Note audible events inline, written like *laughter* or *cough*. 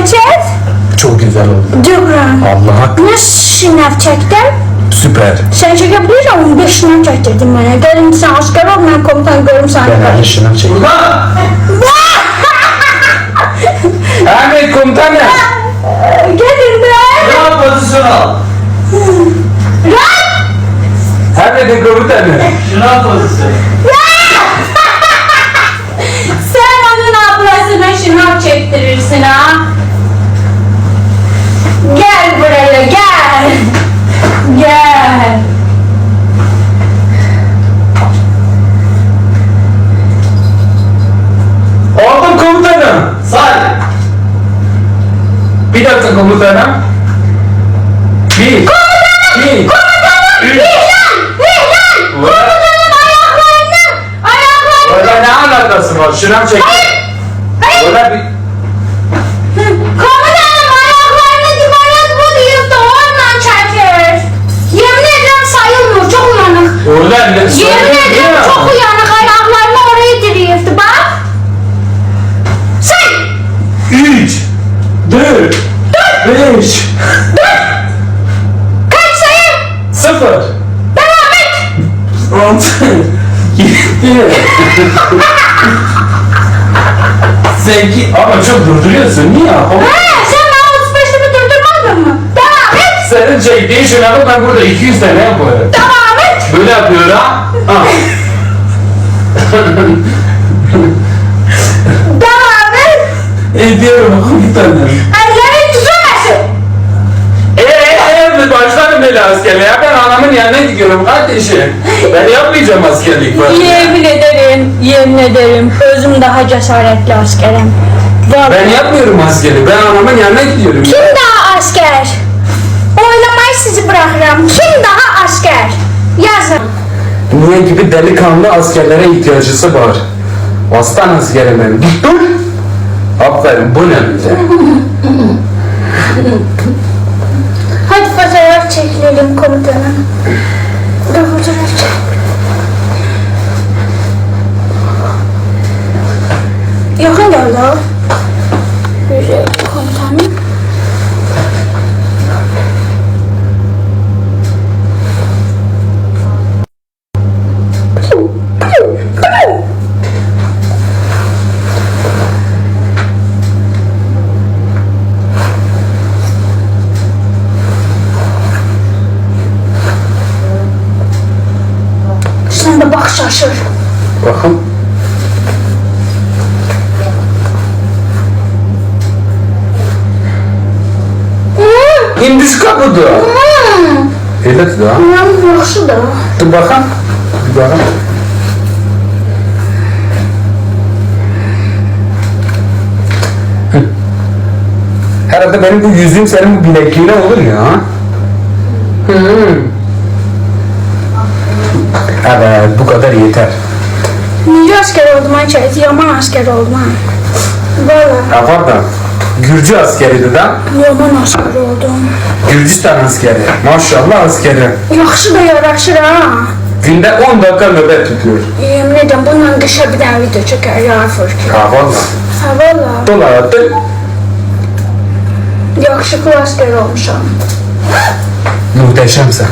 Necət? Çok güzel oldu. Cıqran. Allah'a Ne şınav çəkdim? süper. Sən çəkə bilirsən 15 şınav çəkdirdin mənə. Gəlin sən asker ol, mən komutan görüm səni. Ben her şınav çektim. *laughs* Ahmet komutanım. Gəlin be. Bravo pozisyon al. Ahmet komutanım. Şınav pozisyonu. Gel. Oldum komutanım. Say. Bir dakika komutanım. Bir. Bir. Üç. Komutanım ayaklarını. Ayaklarını. Orada ne alakası var? Şınav çek. Orada bir... ne? Yemin ederim çok uyanık. Ayaklarını oraya diriyordu. Bak. Say. Üç. Dört. Beş. Kaç sayı? Sıfır. Devam et. Altı. Yedi. Sekiz. Ama çok durduruyorsun. Niye? Ama He, sen bana 35'te bir durdurmadın mı? Devam et. senin çektiğin şınavı ben burada 200 tane yaparım. Et. Böyle yapıyor ha. ha. Devam et. Ediyorum komutanım. Ellerin tutamazsın. Eee başlarım böyle askerliğe. Ben anamın yanına gidiyorum kardeşim. Ben yapmayacağım askerlik başta. Yemin ederim, yemin ederim. Özüm daha cesaretli askerim. Vallahi. Ben yapmıyorum askeri. Ben anamın yanına gidiyorum. Kim daha asker? Niye gibi delikanlı askerlere ihtiyacısı var. Aslan askeri benim. Dur. *laughs* Aferin bu ne bize? Hadi fotoğraf çekelim komutanım. Dur fotoğraf çek. Yakın gel daha. Güzel komutanım. Bak şaşır. Bakın. Hmm. İndüz kapıda. Hmm. Evet da. Yaxşı da. Dur bakın. Bir bakın. Herhalde benim bu yüzüğüm senin bu bilekliğine olur ya. Hı. Evet bu kadar yeter. Niye asker oldum ha Çeyiz? Yaman asker oldum ha. Valla. Ya pardon. Gürcü askeriydi da. Yaman asker oldum. Gürcistan askeri. Maşallah askeri. Yaxşı da yaraşır ha. Günde 10 dakika nöbet tutuyor. Yemin ederim bununla qışa bir dənə video çəkər ya Fırki. Ha valla. Ha valla. Dolar attı. Yaxşı asker olmuşam. Muhteşemsen.